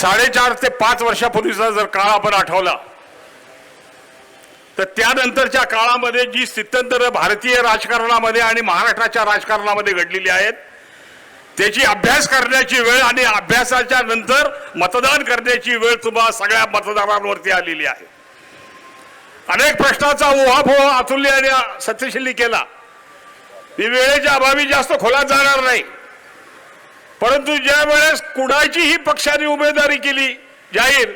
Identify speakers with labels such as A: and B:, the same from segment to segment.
A: साडेचार ते पाच वर्षापूर्वीचा जर काळ आपण आठवला तर त्यानंतरच्या काळामध्ये जी स्थित्यंतर भारतीय राजकारणामध्ये आणि महाराष्ट्राच्या राजकारणामध्ये घडलेली आहेत त्याची अभ्यास करण्याची वेळ आणि अभ्यासाच्या नंतर मतदान करण्याची वेळ तुम्हाला सगळ्या मतदारांवरती आलेली आहे. अनेक प्रश्नाचा उहापोह अतुल्य आणि सत्यशिल्ली केला. मी वेळेच्या अभावी जास्त खोलात जाणार नाही. परंतु ज्या वेळेस कुणाचीही पक्षाने उमेदवारी केली जाहीर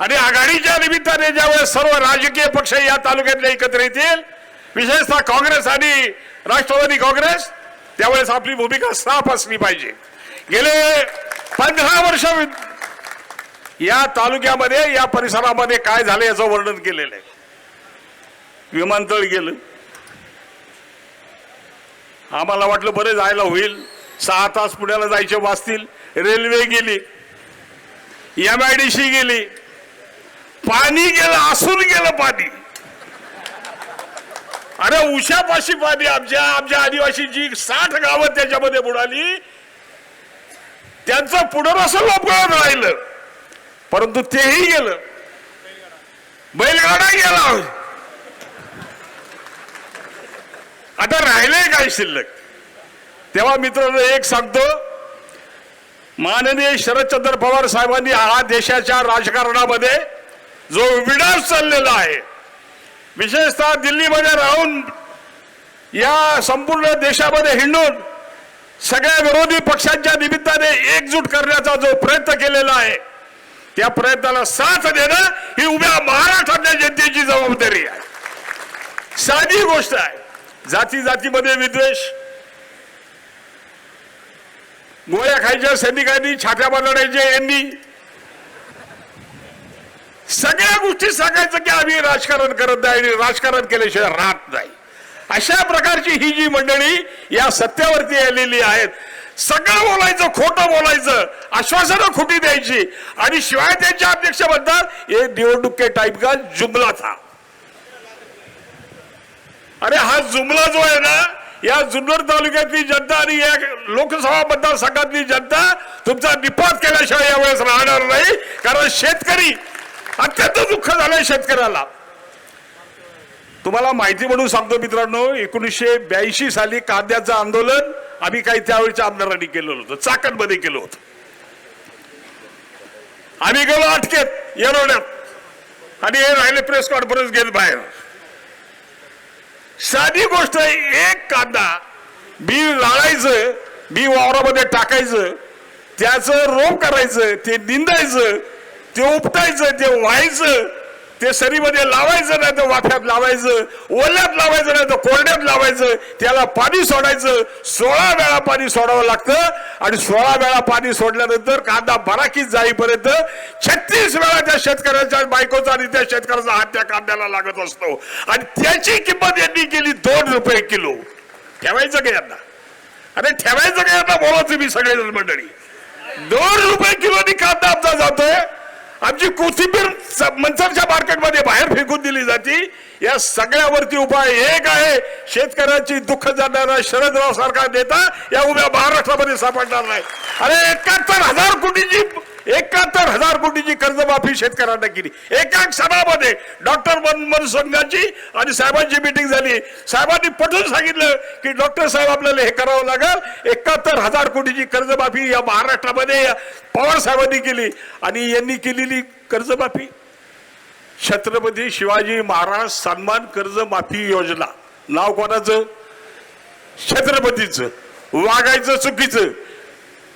A: आणि आघाडीच्या निमित्ताने ज्यावेळेस सर्व राजकीय पक्ष या तालुक्यातले एकत्र येतील विशेषतः काँग्रेस आणि राष्ट्रवादी काँग्रेस त्यावेळेस आपली भूमिका साफ असली पाहिजे. गेले पंधरा वर्ष या तालुक्यामध्ये या परिसरामध्ये काय झालं याचं वर्णन केलेलं आहे. विमानतळ गेलं. आम्हाला वाटलं बरं जायला होईल. सहा तास पुण्याला जायचे वाचतील. रेल्वे गेली. एम आय डी सी गेली. पाणी गेलं असून गेलं पाणी. अरे उशापाशी पाणी आमच्या आमच्या आदिवासीची साठ गावं त्याच्यामध्ये बुडाली त्यांचं पुनर्वसन लोपगळत राहिलं. परंतु तेही गेलं. बैलगाडा गेला. आता राहिले काय शिल्लक? तेव्हा मित्रांनो एक सांगतो. माननीय शरदचंद्र पवार साहेबांनी हा देशाच्या राजकारणामध्ये जो विडास चाललेला आहे विशेषतः दिल्लीमध्ये राहून या संपूर्ण देशामध्ये हिंडून सगळ्या विरोधी पक्षांच्या निमित्ताने एकजूट करण्याचा जो प्रयत्न केलेला आहे त्या प्रयत्नाला साथ देणं ही उभ्या महाराष्ट्रातल्या जनतेची जबाबदारी आहे. साधी गोष्ट आहे. जाती जातीमध्ये विद्वेष गोळ्या खायच्या सैनिकांनी छात्या बांधण्याचे यांनी. सगळ्या गोष्टी सांगायचं की आम्ही राजकारण करत नाही आणि राजकारण केल्याशिवाय राहत नाही. अशा प्रकारची ही जी मंडळी या सत्यावरती आलेली आहेत. सगळं बोलायचं खोटं बोलायचं आश्वासनं खोटी द्यायची. आणि शिवाय त्यांच्या अध्यक्षाबद्दल हे निवडणूक टाईप का जुमला था. अरे हा जुमला जो आहे ना या जुन्नर तालुक्यातली जनता आणि या लोकसभा मतदारसंघातली जनता तुमचा निपात केल्याशिवाय यावेळेस राहणार नाही. कारण शेतकरी अत्यंत दुःख झालंय शेतकऱ्याला. तुम्हाला माहिती म्हणून सांगतो मित्रांनो एकोणीसशे ब्याऐंशी साली कांद्याचं आंदोलन आम्ही काही त्यावेळेच्या आमदारांनी केलेलं होतं. चाकणमध्ये केलं होतं. आम्ही गेलो अटकेत येरवड्यात. आणि हे राहिले प्रेस कॉन्फरन्स घेत बाहेर. साधी गोष्ट आहे एक कांदा बी लाळायचं बी वावरामध्ये टाकायचं त्याचं रोप करायचं ते निंदायचं ते उपटायचं ते व्हायचं ते सरीमध्ये लावायचं नाही तर वाफ्यात लावायचं ओल्यात लावायचं नाही तर कोरड्यात लावायचं. त्याला पाणी सोडायचं. सोळा वेळा पाणी सोडावं लागतं. आणि सोळा वेळा पाणी सोडल्यानंतर कांदा बराकीच जाईपर्यंत छत्तीस वेळा त्या शेतकऱ्याच्या बायकोचा आणि त्या शेतकऱ्याचा हात त्या कांद्याला लागत असतो. आणि त्याची किंमत यांनी केली दोन रुपये किलो. ठेवायचं का यांना? अरे ठेवायचं का यांना बोला तुम्ही सगळेजण मंडळी? दोन रुपये किलोनी कांदा आमचा जातोय. आमची कोथिंबीर मंचरच्या मार्केटमध्ये बाहेर फेकून दिली जाते. या सगळ्यावरती उपाय एक आहे शेतकऱ्यांची दुःख जाणारा शरदराव सारखा नेता या उभ्या महाराष्ट्रामध्ये सापडणार नाही. अरे एकाहत्तर हजार कोटीची एकाहत्तर हजार कोटीची कर्जमाफी शेतकऱ्यांना केली. एका सभामध्ये डॉक्टर मनसंघाची आणि साहेबांची मिटिंग झाली. साहेबांनी पटून सांगितलं की डॉक्टर साहेब आपल्याला हे करावं लागेल. एकाहत्तर हजार कोटीची कर्जमाफी या महाराष्ट्रामध्ये पवार साहेबांनी केली आणि यांनी केलेली कर्जमाफी. छत्रपती शिवाजी महाराज सन्मान कर्जमाफी योजना. नाव कोणाचं? छत्रपतीचं. वागायचं चुकीचं.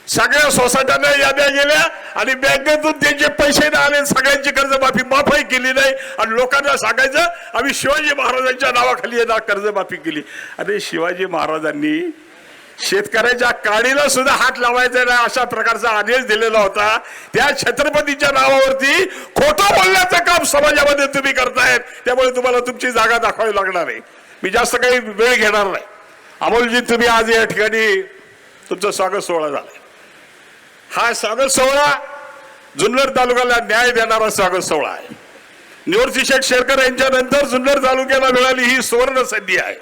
A: सगळ्या सोसायट्यांना याद्या गेल्या आणि बँकेतून त्यांचे पैसे नाही आले सगळ्यांची कर्जमाफी माफही केली नाही. आणि लोकांना सांगायचं आम्ही शिवाजी महाराजांच्या नावाखाली येणार कर्जमाफी केली. अरे शिवाजी महाराजांनी शेतकऱ्याच्या काडीला सुद्धा हात लावायचा नाही अशा प्रकारचा आदेश दिलेला होता. त्या छत्रपतीच्या नावावरती खोटं बोलण्याचं काम समाजामध्ये तुम्ही करतायत. त्यामुळे तुम्हाला तुमची जागा दाखवावी लागणार आहे. मी जास्त काही वेळ घेणार नाही. अमोलजी तुम्ही आज या ठिकाणी तुमचं स्वागत सोहळा झाला हा स्वागत सोहळा जुन्नर तालुक्याला न्याय देणारा स्वागत सोहळा आहे. निवृत्ती शेठ शेरकर यांच्या नंतर जुन्नर तालुक्याला मिळाली ही सुवर्ण संधी आहे.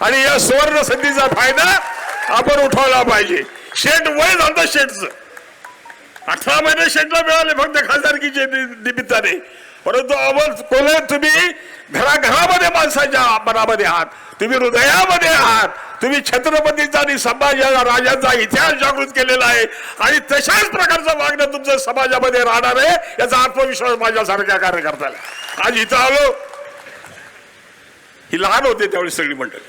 A: आणि या सुवर्ण संधीचा फायदा आपण उठवला पाहिजे. शेठ वय झालं शेठचं अठरा महिने शेटला मिळाले फक्त खासदारकीचे निमित्ताने. परंतु अमोल कोल्हे तुम्ही घराघरामध्ये माणसाच्या मनामध्ये आहात. तुम्ही हृदयामध्ये आहात. तुम्ही छत्रपतीचा आणि संभाजी राजांचा इतिहास जागृत केलेला आहे. आणि तशाच प्रकारचं वागणं तुमचं समाजामध्ये राहणार आहे याचा आत्मविश्वास माझ्यासारख्या कार्यकर्त्याला. आज इथं आलो. ही लहान होते त्यावेळी सगळी मंडळी.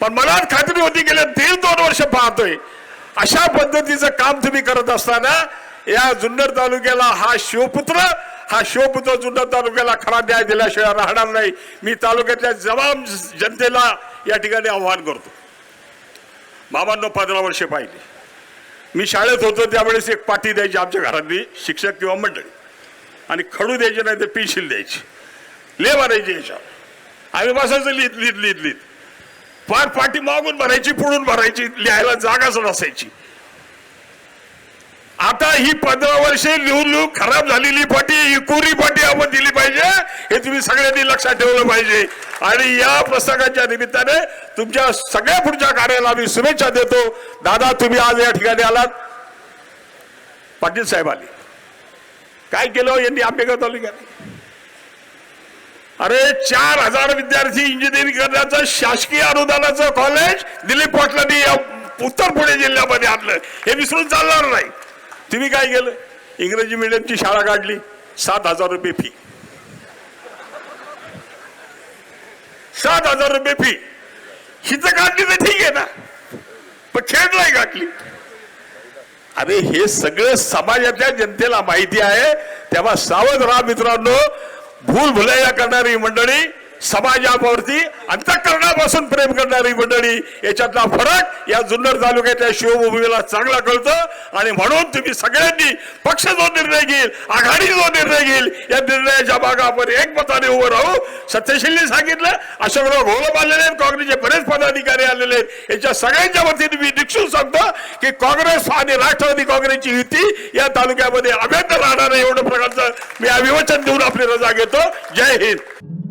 A: पण मनात खात्री होती गेल्या दीड दोन वर्ष पाहतोय. अशा पद्धतीचं काम तुम्ही करत असताना या जुन्नर तालुक्याला हा शिवपुत्र हा शिवपुत्र सुद्धा तालुक्याला खरा न्याय दिल्याशिवाय राहणार नाही. मी तालुक्यातल्या जबाब जनतेला या ठिकाणी आव्हान करतो. बाबांनो पंधरा वर्षे पाहिली. मी शाळेत होतो त्यावेळेस एक पाठी द्यायची आमच्या घरातली शिक्षक किंवा मंडळी. आणि खडू द्यायचे नाही तर पेन्सिल द्यायची. ले मारायची याच्यावर. आम्ही बसायचं लिहित लिहित लिहित लिहित फार पाठी मागून भरायची पुढून भरायची लिहायला जागाच नसायची. आता ही पंधरा वर्षे लिहून खराब झालेली पाठी ही कोरी पाठी आपण दिली पाहिजे हे तुम्ही सगळ्यांनी लक्षात ठेवलं पाहिजे. आणि या प्रसंगाच्या निमित्ताने तुमच्या सगळ्या पुढच्या कार्याला आम्ही शुभेच्छा देतो. दादा तुम्ही आज या ठिकाणी आलात. पाटील साहेब आले. काय केलं हो, यांनी आंबेगाव तालुक्यात? अरे चार हजार विद्यार्थी इंजिनिअरिंग करण्याचं शासकीय अनुदानाचं कॉलेज दिलीप पाटलांनी उत्तर पुणे जिल्ह्यामध्ये आणलं. हे विसरून चालणार नाही. तिने काय केलं? इंग्रजी मिडियमची शाळा काढली. सात हजार रुपये फी सात हजार रुपये फी हिचं काढली तर ठीक आहे ना. पण खेळ नाही काढली. अरे हे सगळं समाजातल्या जनतेला माहिती आहे. तेव्हा सावध राहा मित्रांनो. भूल भुलैया करणारी मंडळी समाजावरती अंतकरणापासून प्रेम करणारी मंडळी याच्यातला फरक या जुन्नर तालुक्यातल्या शिवभूमीला चांगला कळतो. आणि म्हणून तुम्ही सगळ्यांनी पक्ष जो निर्णय घेईल आघाडी जो निर्णय घेईल या निर्णयाच्या भागा आपण एकमताने उभं राहू. सत्यशीलने सांगितलं अशोकराव घोलप आलेले आहेत काँग्रेसचे बरेच पदाधिकारी आलेले आहेत. याच्या सगळ्यांच्या वतीने मी निक्षून सांगतो की काँग्रेस आणि राष्ट्रवादी काँग्रेसची युती या तालुक्यामध्ये अभ्यंतर राहणार एवढं प्रकारचं मी अभिवचन देऊन आपली रजा घेतो. जय हिंद.